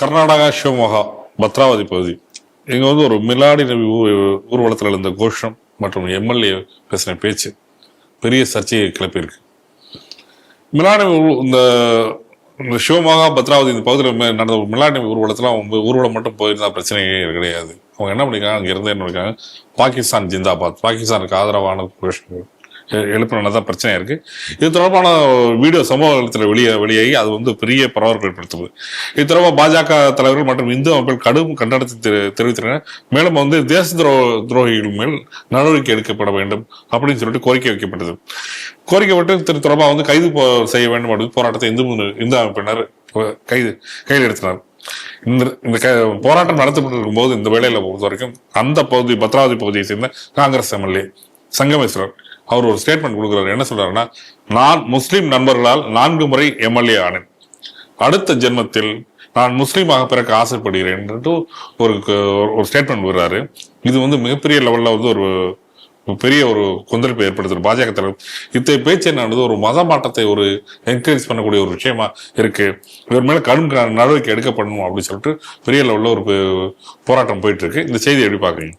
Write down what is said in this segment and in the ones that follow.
கர்நாடகா சிவமோகா பத்ராவதி பகுதி. இங்க வந்து ஒரு மிலாடி நபி ஊ- ஊர்வலத்தில் இருந்த கோஷம் மற்றும் எம்எல்ஏ பேசின பேச்சு. பெரிய சர்ச்சையை கிளப்பியிருக்கு. மிலாடி இந்த இந்த சிவமோகா பத்ராவதி இந்த பகுதியில் நடந்த ஒரு மிலாடி நபி ஊர்வலத்தில் அவங்க ஊர்வலம் மட்டும் போயிருந்தா பிரச்சனையே கிடையாது. அவங்க என்ன பண்ணிக்கிறாங்க அங்கே இருந்து என்ன பாகிஸ்தான் ஜிந்தாபாத். பாகிஸ்தானுக்கு ஆதரவான கோஷங்கள். எ- தான் பிரச்சனையா இருக்குது இது தொடர்பான வீடியோ சமூக வலைத்தளத்தில் வெளியே வெளியாகி அது வந்து பெரிய பரபரப்பு ஏற்படுத்துது. இது தொடர்பாக பாஜக தலைவர்கள் மற்றும் இந்து அமைப்புகள் கடும் கண்டனத்தை தெரி- தெரிவித்தனர் மேலும் வந்து தேச துரோ துரோகிகள் மேல் நடவடிக்கை எடுக்கப்பட வேண்டும் அப்படின்னு சொல்லிட்டு கோரிக்கை வைக்கப்பட்டது. கோரிக்கைப்பட்டு திரு தொடர்பாக வந்து கைது போ- செய்ய வேண்டும் அப்படின்னு போராட்டத்தை இந்து இந்து அமைப்பினர் கைது கையில் எடுத்தனர். இந்த இந்த போராட்டம் நடத்தப்பட்டு இருக்கும்போது இந்த வேலையில பொறுத்த வரைக்கும் அந்த பகுதி பத்ராவதி பகுதியை சேர்ந்த காங்கிரஸ் எம்எல்ஏ சங்கமேஸ்வரர் அவர் ஒரு ஸ்டேட்மெண்ட் கொடுக்குறாரு. என்ன சொல்றாருன்னா நான் முஸ்லீம் நண்பர்களால் நான்கு முறை எம்எல்ஏ ஆனேன். அடுத்த ஜென்மத்தில் நான் முஸ்லீமாக பிறக்க ஆசைப்படுகிறேன் என்று ஒரு ஒரு ஸ்டேட்மெண்ட் விடுறாரு. இது வந்து மிகப்பெரிய லெவலில் வந்து ஒரு பெரிய ஒரு கொந்தளிப்பை ஏற்படுத்தும் பாஜக தலைவர் இத்தகைய பேச்சு என்னது ஒரு மத மாற்றத்தை ஒரு என்கரேஜ் பண்ணக்கூடிய ஒரு விஷயமா இருக்கு. இவர் மேல கடும் நடவடிக்கை எடுக்கப்படணும் அப்படின்னு சொல்லிட்டு பெரிய லெவலில் ஒரு போராட்டம் போயிட்டு இருக்கு. இந்த செய்தி எப்படி பாக்குறீங்க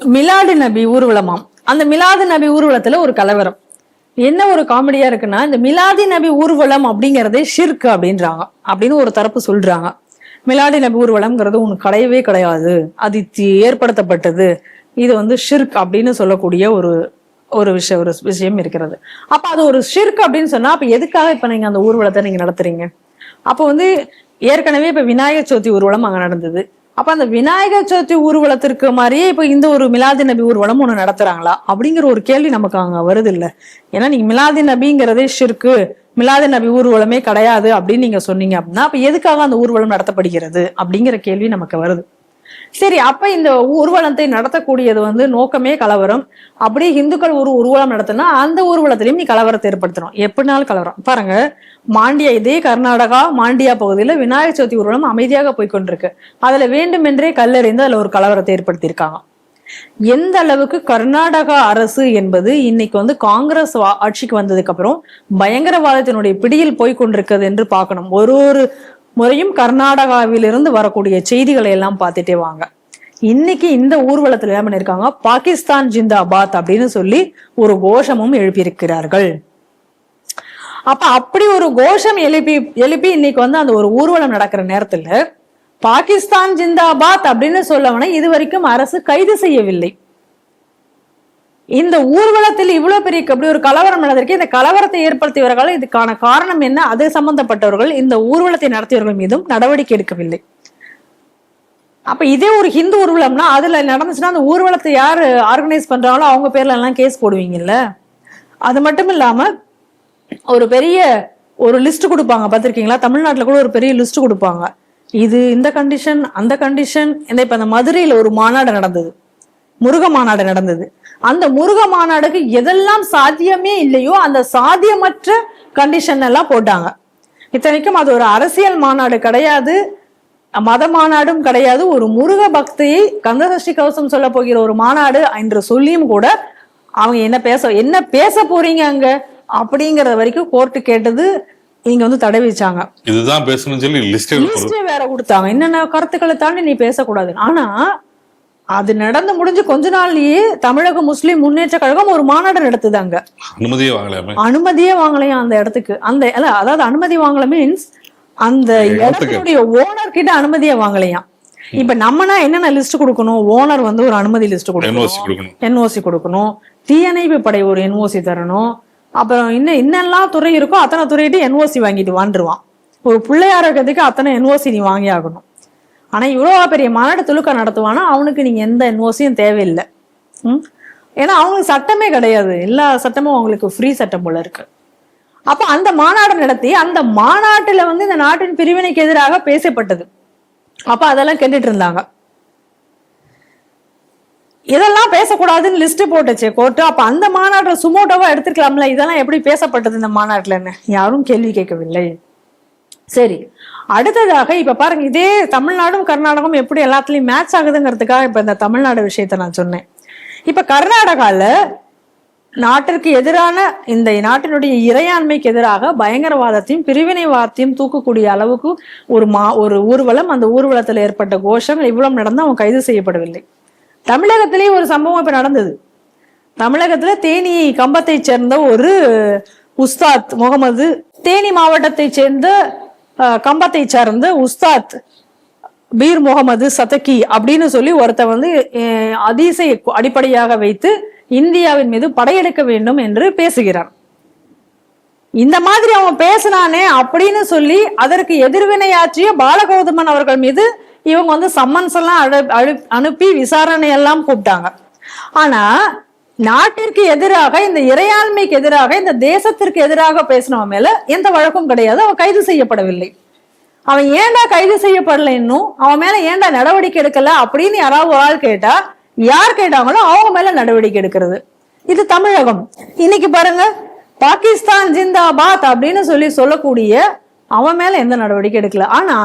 மிலாடு நபி ஊர்வலமாம். அந்த மிலாது நபி ஊர்வலத்துல ஒரு கலவரம். என்ன ஒரு காமெடியா இருக்குன்னா இந்த மிலாதி நபி ஊர்வலம் அப்படிங்கறதே ஷிர்க் அப்படின்றாங்க. அப்படின்னு ஒரு தரப்பு சொல்றாங்க. மிலாடி நபி ஊர்வலம்ங்கிறது ஒன்று கிடையவே கிடையாது. அது ஏற்படுத்தப்பட்டது. இது வந்து ஷிர்க் அப்படின்னு சொல்லக்கூடிய ஒரு ஒரு விஷயம் ஒரு விஷயம் இருக்கிறது. அப்ப அது ஒரு ஷிர்க் அப்படின்னு சொன்னா அப்ப எதுக்காக இப்ப நீங்க அந்த ஊர்வலத்தை நீங்க நடத்துறீங்க? அப்ப வந்து ஏற்கனவே இப்ப விநாயகர் சதுர்த்தி ஊர்வலம் அங்க நடந்தது. அப்ப அந்த விநாயகர் சதுர்த்தி ஊர்வலத்திற்கு மாதிரியே இப்ப இந்த ஒரு மிலாதி நபி ஊர்வலம் ஒண்ணு நடத்துறாங்களா? அப்படிங்கிற ஒரு கேள்வி நமக்கு அங்க வருது இல்ல ஏன்னா நீங்க மிலாதி நபிங்கிறதே ஷிர்கு மிலாதி நபி ஊர்வலமே கிடையாது அப்படின்னு நீங்க சொன்னீங்க அப்படின்னா அப்ப எதுக்காக அந்த ஊர்வலம் நடத்தப்படுகிறது? அப்படிங்கிற கேள்வி நமக்கு வருது. சரி அப்ப இந்த ஊர்வலத்தை நடத்தக்கூடியது வந்து நோக்கமே கலவரம். அப்படியே இந்துக்கள் ஒரு ஊர்வலம் நடத்தினா அந்த ஊர்வலத்திலையும் நீ கலவரத்தை ஏற்படுத்தணும். எப்படினாலும் கலவரம். பாருங்க மாண்டியா இதே கர்நாடகா மாண்டியா பகுதியில விநாயகர் சதுர்த்தி ஊர்வலம் அமைதியாக போய்கொண்டிருக்கு அதுல வேண்டுமென்றே கல்லறிந்து அதுல ஒரு கலவரத்தை ஏற்படுத்தியிருக்காங்க. எந்த அளவுக்கு கர்நாடகா அரசு என்பது இன்னைக்கு வந்து காங்கிரஸ் ஆட்சிக்கு வந்ததுக்கு அப்புறம் பயங்கரவாதத்தினுடைய பிடியில் போய் கொண்டிருக்கிறது என்று பார்க்கணும். ஒரு ஒரு முறையும் கர்நாடகாவிலிருந்து வரக்கூடிய செய்திகளை எல்லாம் பார்த்துட்டே வாங்க. இன்னைக்கு இந்த ஊர்வலத்தில் என்ன பண்ணிருக்காங்க பாகிஸ்தான் ஜிந்தாபாத் அப்படின்னு சொல்லி ஒரு கோஷமும் எழுப்பியிருக்கிறார்கள். அப்ப அப்படி ஒரு கோஷம் எழுப்பி எழுப்பி இன்னைக்கு வந்து அந்த ஒரு ஊர்வலம் நடக்கிற நேரத்துல பாகிஸ்தான் ஜிந்தாபாத் அப்படின்னு சொல்லவன இது வரைக்கும் அரசு கைது செய்யவில்லை. இந்த ஊர்வலத்தில் இவ்வளவு பெரிய அப்படி ஒரு கலவரம் நடந்திருக்கு. இந்த கலவரத்தை ஏற்படுத்தியவர்கள் இதுக்கான காரணம் என்ன? அது சம்பந்தப்பட்டவர்கள் இந்த ஊர்வலத்தை நடத்தியவர்கள் மீதும் நடவடிக்கை எடுக்கவில்லை. அப்ப இதே ஒரு ஹிந்து ஊர்வலம்னா அதுல நடந்துச்சுன்னா அந்த ஊர்வலத்தை யார் ஆர்கனைஸ் பண்றாங்களோ அவங்க பேர்ல எல்லாம் கேஸ் போடுவீங்கல்ல? அது மட்டும் இல்லாம ஒரு பெரிய ஒரு லிஸ்ட் கொடுப்பாங்க. பார்த்துருக்கீங்களா? தமிழ்நாட்டில் கூட ஒரு பெரிய லிஸ்ட் கொடுப்பாங்க. இது இந்த கண்டிஷன் அந்த கண்டிஷன் இந்த இப்போ அந்த மதுரையில் ஒரு மாநாடு நடந்தது. முருக மாநாடு நடந்தது. அந்த முருக மாநாடுக்கு எதெல்லாம் சாத்தியமே இல்லையோ அந்த சாத்தியமற்ற கண்டிஷன் எல்லாம் போட்டாங்க. இத்தனைக்கும் அது ஒரு அரசியல் மாநாடு கிடையாது. மத மாநாடும் கிடையாது. ஒரு முருக பக்தியை கந்தசஷ்டி கவசம் சொல்ல போகிற ஒரு மாநாடு என்று சொல்லியும் கூட அவங்க என்ன பேச என்ன பேச போறீங்க அங்க? அப்படிங்கறது வரைக்கும் கோர்ட்டு கேட்டது இங்க வந்து தடை வச்சாங்க இதுதான் பேசணும்னு சொல்லி லிஸ்டே வேற கொடுத்தாங்க. என்னென்ன கருத்துக்களை தாண்டி நீ பேசக்கூடாது ஆனா அது நடந்து முடிஞ்சு கொஞ்ச நாள்லயே தமிழக முஸ்லிம் முன்னேற்ற கழகம் ஒரு மாநாடு நடத்துது அங்க. அனுமதியே வாங்கலாமே அனுமதியே வாங்கலையா அந்த இடத்துக்கு? அந்த இல்ல அதாவது அனுமதி வாங்கல மீன்ஸ் அந்த. இடத்துடைய ஓனர் கிட்ட அனுமதியே வாங்கலையா? இப்ப நம்மனா என்னென்ன லிஸ்ட் கொடுக்கணும்? ஓனர் வந்து ஒரு அனுமதி லிஸ்ட் கொடுக்கணும். என்ஓசி கொடுக்கணும். தீயணைப்பு படை ஒரு என்ஓசி தரணும். அப்புறம் இன்னும் என்னெல்லாம் துறை இருக்கோ அத்தனை துறையிட்டு என்ஓசி வாங்கிட்டு வாண்டுருவான் ஒரு பிள்ளையார இருக்கிறதுக்கு அத்தனை என்ஓசி நீ வாங்கி ஆகணும் ஆனால் இவ்வளோ பெரிய மாநாடு துலுக்க நடத்துவானா? அவனுக்கு நீங்கள் எந்த என்ஓசியும் தேவையில்லை. ம்? ஏன்னா அவங்களுக்கு சட்டமே கிடையாது. எல்லா சட்டமும் அவங்களுக்கு ஃப்ரீ சட்டம் போல இருக்கு. அப்போ அந்த மாநாடு நடத்தி அந்த மாநாட்டில் வந்து இந்த நாட்டின் பிரிவினைக்கு எதிராக பேசப்பட்டது. அப்போ அதெல்லாம் கேட்டுட்டு இருந்தாங்க. இதெல்லாம் பேசக்கூடாதுன்னு லிஸ்ட் போட்டுச்சு கோர்ட்டு அப்ப அந்த மாநாட்டை சுமோட்டோவா எடுத்துக்கலாம்ல இதெல்லாம் எப்படி பேசப்பட்டது இந்த மாநாட்டுலன்னு? யாரும் கேள்வி கேட்கவில்லை. சரி. அடுத்ததாக இப்ப பாருங்க இதே தமிழ்நாடும் கர்நாடகம் எப்படி எல்லாத்துலயும் மேட்ச் ஆகுதுங்கிறதுக்காக இப்ப இந்த தமிழ்நாடு விஷயத்த நான் சொன்னேன். இப்ப கர்நாடகால நாட்டிற்கு எதிரான இந்த நாட்டினுடைய இறையாண்மைக்கு எதிராக பயங்கரவாதத்தையும் பிரிவினைவாதத்தையும் தூக்கக்கூடிய அளவுக்கு ஒரு மா ஒரு ஊர்வலம் அந்த ஊர்வலத்தில் ஏற்பட்ட கோஷங்கள் இவ்வளவு நடந்து அவன் கைது செய்யப்படவில்லை. தமிழகத்திலேயே ஒரு சம்பவம் இப்ப நடந்தது. தமிழகத்துல தேனி கம்பத்தை சேர்ந்த ஒரு உஸ்தாத் முகமது தேனி மாவட்டத்தை சேர்ந்த கம்பத்தை சார்ந்த உஸ்தாத் பீர் முகமது சதகி அப்படின்னு சொல்லி ஒருத்தன் வந்து அஹ், அதீசை அடிப்படையாக வைத்து இந்தியாவின் மீது படையெடுக்க வேண்டும் என்று பேசுகிறார். இந்த மாதிரி அவன் பேசினானே அப்படின்னு சொல்லி அதற்கு எதிர்வினையாற்றிய பாலகௌதமன் அவர்கள் மீது இவங்க வந்து சம்மன்ஸ் எல்லாம் அனுப்பி விசாரணை எல்லாம் கூப்பிட்டாங்க. ஆனா நாட்டிற்கு எதிராக இந்த இறையாண்மைக்கு எதிராக இந்த தேசத்திற்கு எதிராக பேசினவன் மேல எந்த வழக்கும் கிடையாது. அவன் கைது செய்யப்படவில்லை. அவன் ஏண்டா கைது செய்யப்படலை இன்னும் அவன் மேல ஏன்டா நடவடிக்கை எடுக்கல அப்படின்னு யாராவது ஒரு ஆள் கேட்டா யார் கேட்டாங்களோ அவங்க மேல நடவடிக்கை எடுக்கிறது. இது தமிழகம். இன்னைக்கு பாருங்க பாகிஸ்தான் ஜிந்தாபாத் அப்படின்னு சொல்லி சொல்லக்கூடிய அவன் மேல எந்த நடவடிக்கை எடுக்கல. ஆனா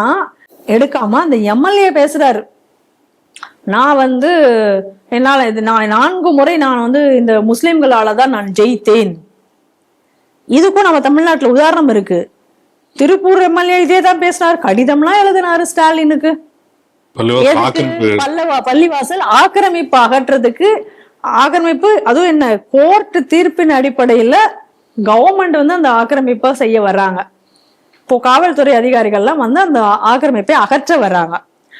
எடுக்காம அந்த எம்எல்ஏ பேசுறாரு. நான் வந்து என்னால இது நான் நான்கு முறை நான் வந்து இந்த முஸ்லிம்களால தான் நான் ஜெயித்தேன். இதுக்கும் நம்ம தமிழ்நாட்டுல உதாரணம் இருக்கு. திருப்பூர் எம்எல்ஏ இதே தான் பேசினார். கடிதம்லாம் எழுதினாரு ஸ்டாலினுக்கு. பல்லவா பள்ளிவாசல் ஆக்கிரமிப்பு அகற்றதுக்கு ஆக்கிரமிப்பு அதுவும் என்ன கோர்ட் தீர்ப்பின் அடிப்படையில கவர்மெண்ட் வந்து அந்த ஆக்கிரமிப்பை செய்ய வர்றாங்க. இப்போ காவல்துறை அதிகாரிகள்லாம் வந்து அந்த ஆக்கிரமிப்பை அகற்ற வர்றாங்க.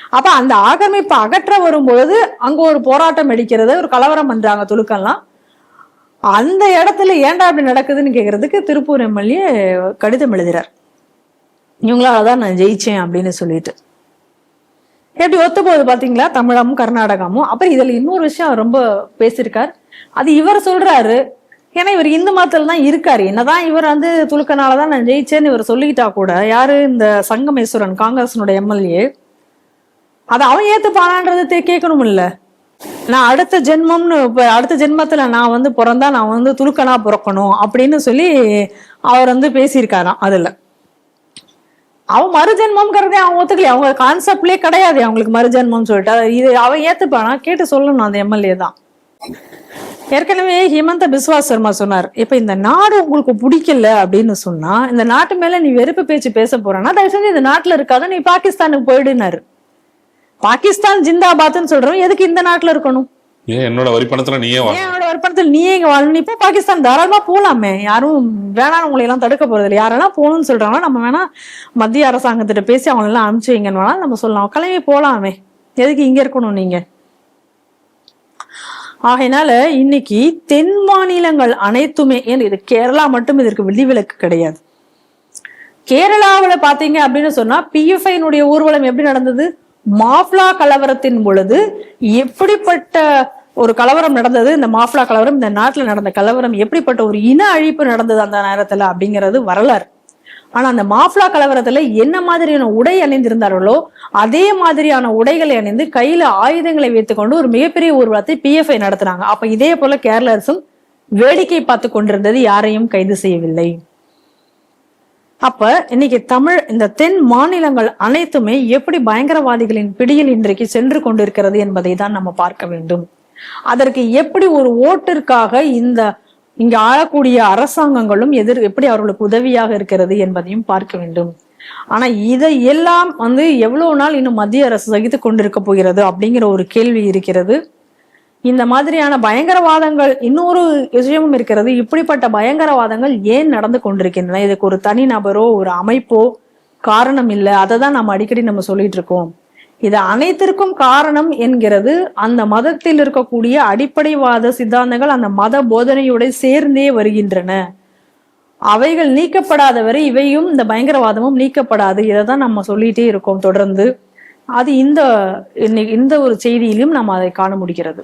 அப்ப அந்த ஆக்கிரமிப்பை அகற்ற வரும்பொழுது அங்க ஒரு போராட்டம் அடிக்கிறது ஒரு கலவரம் பண்றாங்க துலுக்கெல்லாம் அந்த இடத்துல ஏன்டா அப்படி நடக்குதுன்னு கேட்கறதுக்கு திருப்பூர் எம்எல்ஏ கடிதம் எழுதுறார். இவங்களாலதான் நான் ஜெயிச்சேன் அப்படின்னு சொல்லிட்டு. எப்படி ஒத்து போகுது பாத்தீங்களா? தமிழமும் கர்நாடகமும். அப்புறம் இதுல இன்னொரு விஷயம் ரொம்ப பேசியிருக்கார். அது இவர் சொல்றாரு. ஏன்னா இவர் இந்து மதத்துல தான் இருக்காரு. என்னதான் இவர் வந்து துலுக்கனாலதான் நான் ஜெயிச்சேன்னு இவர் சொல்லிக்கிட்டா கூட யாரு இந்த சங்கமேஸ்வரன் காங்கிரஸினுடைய எம்எல்ஏ அதை அவன் ஏத்துப்பானான்றது கேட்கணும் இல்ல நான் அடுத்த ஜென்மம்னு இப்போ அடுத்த ஜென்மத்தில் நான் வந்து பிறந்தா நான் வந்து துலுக்கனா பிறக்கணும் அப்படின்னு சொல்லி அவர் வந்து பேசியிருக்காராம் அதில். அவன் மறுஜென்மம்ங்கிறதே அவன் ஒத்துக்கலையே. அவங்க கான்செப்ட்லேயே கிடையாது அவங்களுக்கு மறுஜென்மம் சொல்லிட்டு. இது அவன் ஏற்றுப்பானா கேட்டு சொல்லணும் அந்த எம்எல்ஏ தான். ஏற்கனவே ஹிமந்த பிஸ்வா சர்மா சொன்னார் இப்போ இந்த நாடு உங்களுக்கு பிடிக்கல அப்படின்னு சொன்னா இந்த நாட்டு மேல நீ வெறுப்பு பேச்சு பேச போறேன்னா தயவு செஞ்சு இந்த நாட்டில் இருக்காத நீ பாகிஸ்தானுக்கு போயிடுனாரு பாகிஸ்தான் ஜிந்தாபாத்னு சொல்றவன் எதுக்கு இந்த நாட்டுல இருக்கணும்? ஏன் என்னோட வரி பணத்துல நீயே வா ஏன் அவனோட வற்பணத்தில் நீ எங்க வாழணும்? இப்போ பாகிஸ்தான் தாராளமா போலாமே. யாரும் வேணாம் உங்களை எல்லாம் தடுக்க போறது இல்லை. யாரெல்லாம் போகணும்னு சொல்றாங்களோ நம்ம வேணா மத்திய அரசாங்கத்திட்ட பேசி அவங்களை எல்லாம் அனுப்பிச்சு வைங்கன்னு வேணாலும் நம்ம சொல்லலாம். கிளம்பி போலாமே. எதுக்கு இங்க இருக்கணும் நீங்க? ஆகையினால இன்னைக்கு தென் மாநிலங்கள் அனைத்துமே ஏன் இது கேரளா மட்டும் இதற்கு விதிவிலக்கு கிடையாது. கேரளாவுல பாத்தீங்க அப்படின்னு சொன்னா பிஎஃப்ஐனுடைய ஊர்வலம் எப்படி நடந்தது? மாஃப்லா கலவரத்தின் பொழுது எப்படிப்பட்ட ஒரு கலவரம் நடந்தது? இந்த மாஃப்லா கலவரம் இந்த நாட்டில் நடந்த கலவரம் எப்படிப்பட்ட ஒரு இன அழிப்பு நடந்தது அந்த நேரத்துல அப்படிங்கிறது வரலாறு. ஆனா அந்த மாஃப்லா கலவரத்துல என்ன மாதிரியான உடை அணிந்திருந்தார்களோ அதே மாதிரியான உடைகளை அணிந்து கையில ஆயுதங்களை வைத்துக்கொண்டு ஒரு மிகப்பெரிய ஊர்வலத்தை பிஎஃப்ஐ நடத்துனாங்க. அப்ப இதே போல கேரள அரசும் வேடிக்கை பார்த்து கொண்டிருந்தது யாரையும் கைது செய்யவில்லை. அப்ப இன்னைக்கு தமிழ் இந்த தென் மாநிலங்கள் அனைத்துமே எப்படி பயங்கரவாதிகளின் பிடியில் இன்றைக்கு சென்று கொண்டிருக்கிறது என்பதை தான் நம்ம பார்க்க வேண்டும். அதற்கு எப்படி ஒரு ஓட்டிற்காக இந்த இங்க ஆளக்கூடிய அரசாங்கங்களும் எதிர் எப்படி அவர்களுக்கு உதவியாக இருக்கிறது என்பதையும் பார்க்க வேண்டும். ஆனா இதை எல்லாம் வந்து எவ்வளவு நாள் இன்னும் மத்திய அரசு சகித்து கொண்டிருக்க போகிறது அப்படிங்கிற ஒரு கேள்வி இருக்கிறது. இந்த மாதிரியான பயங்கரவாதங்கள் இன்னொரு விஷயமும் இருக்கிறது. இப்படிப்பட்ட பயங்கரவாதங்கள் ஏன் நடந்து கொண்டிருக்கின்றன? இதுக்கு ஒரு தனி நபரோ ஒரு அமைப்போ காரணம் இல்லை. அதை தான் நம்ம அடிக்கடி நம்ம சொல்லிட்டு இருக்கோம். இது அனைத்திற்கும் காரணம் என்கிறது அந்த மதத்தில் இருக்கக்கூடிய அடிப்படைவாத சித்தாந்தங்கள் அந்த மத போதனையோட சேர்ந்தே வருகின்றன. அவைகள் நீக்கப்படாத வரை இவையும் இந்த பயங்கரவாதமும் நீக்கப்படாது. இதை தான் நம்ம சொல்லிட்டே இருக்கோம் தொடர்ந்து. அது இந்த இந்த ஒரு செய்தியிலும் நம்ம அதை காண முடிகிறது.